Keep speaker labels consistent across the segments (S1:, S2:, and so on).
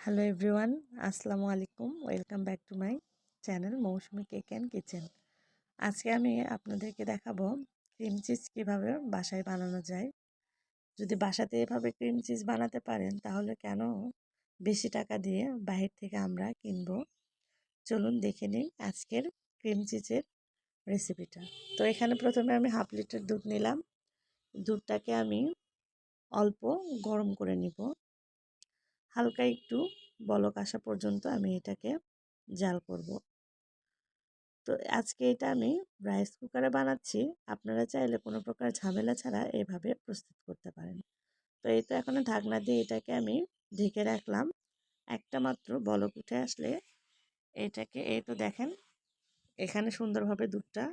S1: Hello everyone আসসালামু আলাইকুম welcome back to my channel Mousumi cake and kitchen আজকে আমি আপনাদেরকে দেখাবো ক্রিম চিজ কীভাবে বাসায় বানানো যায়। যদি বাসাতে এভাবে ক্রিম চিজ বানাতে পারেন, তাহলে কেন বেশি টাকা দিয়ে বাহির থেকে আমরা কিনবো? চলুন দেখে নিই আজকের ক্রিম চিজের রেসিপিটা তো এখানে প্রথমে আমি হাফ লিটার দুধ নিলাম। দুধটাকে আমি অল্প গরম করে নিব। হালকা একটু বলক আসা পর্যন্ত আমি এটাকে জাল করব। তো আজকে এটা আমি রাইস কুকারে বানাচ্ছি। আপনারা চাইলে কোনো প্রকার ঝামেলা ছাড়া এভাবে প্রস্তুত করতে পারেন। তো এই তো এখন ঢাকনা দিয়ে এটাকে আমি ঢেকে রাখলাম। একটা মাত্র বলক উঠে আসলে এটাকে, এই তো দেখেন, এখানে সুন্দরভাবে দুধটা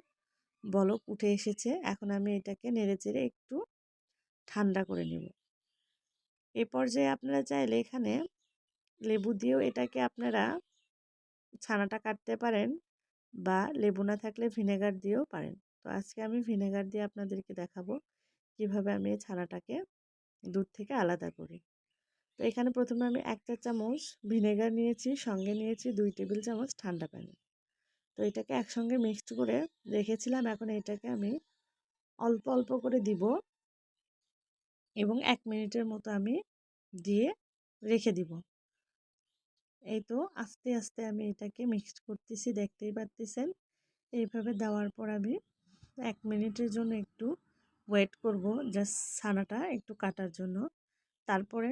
S1: বলক উঠে এসেছে। এখন আমি এটাকে নেড়ে চেড়ে একটু ঠান্ডা করে নেব। এ পর্যায়ে আপনারা চাইলে এখানে লেবু দিয়েও এটাকে আপনারা ছানাটা কাটতে পারেন বা লেবু না থাকলে ভিনেগার দিয়েও পারেন। তো আজকে আমি ভিনেগার দিয়ে আপনাদেরকে দেখাবো কীভাবে আমি এই ছানাটাকে দুধ থেকে আলাদা করি। তো এখানে প্রথমে আমি একটা চামচ ভিনেগার নিয়েছি, সঙ্গে নিয়েছি দুই টেবিল চামচ ঠান্ডা পানি। তো এটাকে একসঙ্গে মিক্সড করে রেখেছিলাম, এখন এটাকে আমি অল্প অল্প করে দিব। এবং এক মিনিটের মতো আমি দিয়ে রেখে দিব। এই তো আস্তে আস্তে আমি এটাকে মিক্সড করতেছি, দেখতেই পারতেছেন। এইভাবে দেওয়ার পর আমি এক মিনিটের জন্য একটু ওয়েট করব জাস্ট ছানাটা একটু কাটার জন্য। তারপরে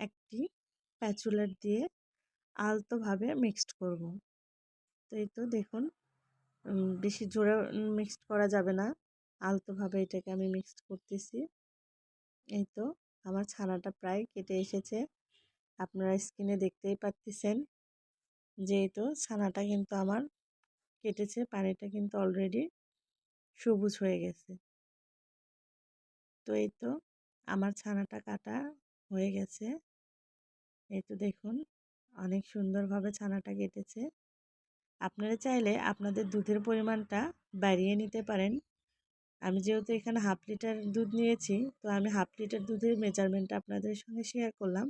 S1: একটি প্যাচুলার দিয়ে আলতোভাবে মিক্সড করব। তো এই তো দেখুন বেশি জোরে মিক্সড করা যাবে না। আলতোভাবে এটাকে আমি মিক্সড করতেছি। এই তো, আমার ছানাটা প্রায় কেটে এসেছে। আপনারা স্কিনে দেখতেই পাচ্ছেন যেহেতু ছানাটা কিন্তু আমার কেটেছে, পানিটা কিন্তু অলরেডি সবুজ হয়ে গেছে। তো এই তো আমার ছানাটা কাটা হয়ে গেছে। এই তো দেখুন, অনেক সুন্দরভাবে ছানাটা কেটেছে। আপনারা চাইলে আপনাদের দুধের পরিমাণটা বাড়িয়ে নিতে পারেন। আমি যেহেতু এখানে হাফ লিটার দুধ নিয়েছি, তো আমি হাফ লিটার দুধের মেজারমেন্টটা আপনাদের সঙ্গে শেয়ার করলাম।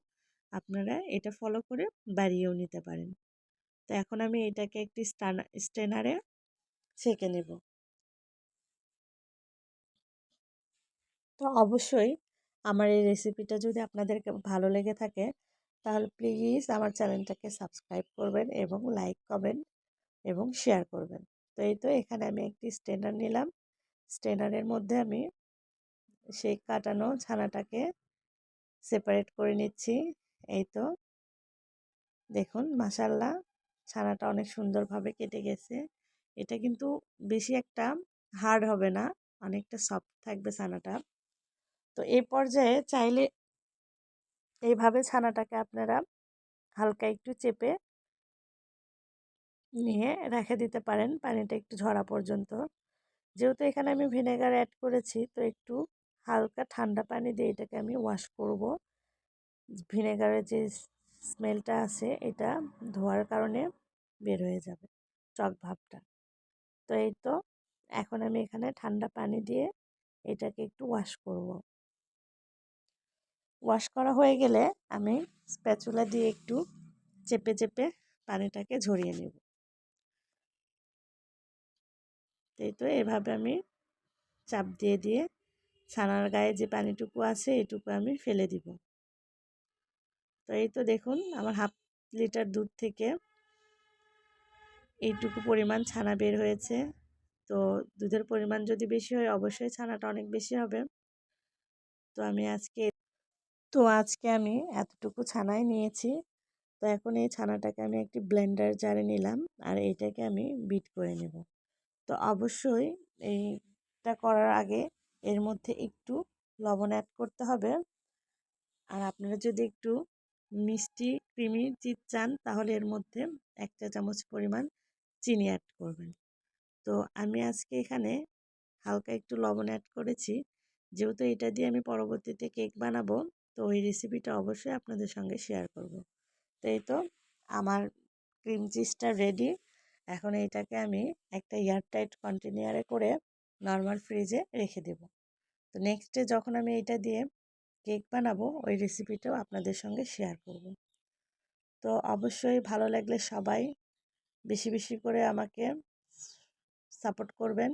S1: আপনারা এটা ফলো করে বাড়িয়েও নিতে পারেন। তো এখন আমি এটাকে একটি স্টেনারে ছেঁকে নেব। তো অবশ্যই আমার এই রেসিপিটা যদি আপনাদেরকে ভালো লেগে থাকে, তাহলে প্লিজ আমার চ্যানেলটাকে সাবস্ক্রাইব করবেন এবং লাইক করবেন এবং শেয়ার করবেন। তো এই তো এখানে আমি একটি স্টেনার নিলাম। স্টেনারের মধ্যে আমি সেই কাটানো ছানাটাকে সেপারেট করে নিচ্ছি। এই তো। দেখুন মাসাল্লাহ ছানাটা অনেক সুন্দরভাবে কেটে গেছে। এটা কিন্তু বেশি একটা হার্ড হবে না, অনেকটা সফট থাকবে ছানাটা। তো এই পর্যায়ে চাইলে এইভাবে ছানাটাকে আপনারা হালকা একটু চেপে নিয়ে রেখে দিতে পারেন, পানিটা একটু ঝরা পর্যন্ত। যেহেতু এখানে আমি ভিনেগার অ্যাড করেছি, তো একটু হালকা ঠান্ডা পানি দিয়ে এটাকে আমি ওয়াশ করব। ভিনেগারের যে স্মেলটা আছে, এটা ধোয়ার কারণে বের হয়ে যাবে চক ভাবটা। তো এই তো, এখন আমি এখানে ঠান্ডা পানি দিয়ে এটাকে একটু ওয়াশ করব। ওয়াশ করা হয়ে গেলে আমি স্প্যাচুলা দিয়ে একটু চেপে চেপে পানিটাকে ঝরিয়ে নেব। এই তো এভাবে আমি চাপ দিয়ে দিয়ে ছানার গায়ে যে পানিটুকু আছে এটুকু আমি ফেলে দিব। তো এই তো দেখুন আমার হাফ লিটার দুধ থেকে এইটুকু পরিমাণ ছানা বের হয়েছে। তো দুধের পরিমাণ যদি বেশি হয় অবশ্যই ছানাটা অনেক বেশি হবে। তো আমি আজকে, তো আজকে আমি এতটুকু ছানাই নিয়েছি। তো এখন এই ছানাটাকে আমি একটি ব্লেন্ডার জারে নিলাম আর এইটাকে আমি বিট করে নেব। তো অবশ্যই এইটা করার আগে এর মধ্যে একটু লবণ অ্যাড করতে হবে। আর আপনারা যদি একটু মিষ্টি ক্রিমি চিজ চান, তাহলে এর মধ্যে এক চা চামচ পরিমাণ চিনি অ্যাড করবেন। তো আমি আজকে এখানে হালকা একটু লবণ অ্যাড করেছি। যেহেতু এটা দিয়ে আমি পরবর্তীতে কেক বানাবো, তো ওই রেসিপিটা অবশ্যই আপনাদের সঙ্গে শেয়ার করব। তো এই তো, আমার ক্রিম চিজটা রেডি এখন এইটাকে আমি একটা এয়ারটাইট কন্টেনিয়ারে করে নর্মাল ফ্রিজে রেখে দেব। তো নেক্সটে যখন আমি এটা দিয়ে কেক বানাবো, ওই রেসিপিটাও আপনাদের সঙ্গে শেয়ার করব। তো অবশ্যই ভালো লাগলে সবাই বেশি বেশি করে আমাকে সাপোর্ট করবেন,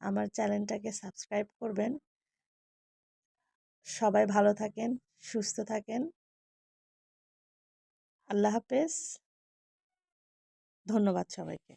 S1: আমার চ্যানেলটাকে সাবস্ক্রাইব করবেন। সবাই ভালো থাকেন, সুস্থ থাকেন। আল্লাহ হাফেজ। ধন্যবাদ সবাইকে।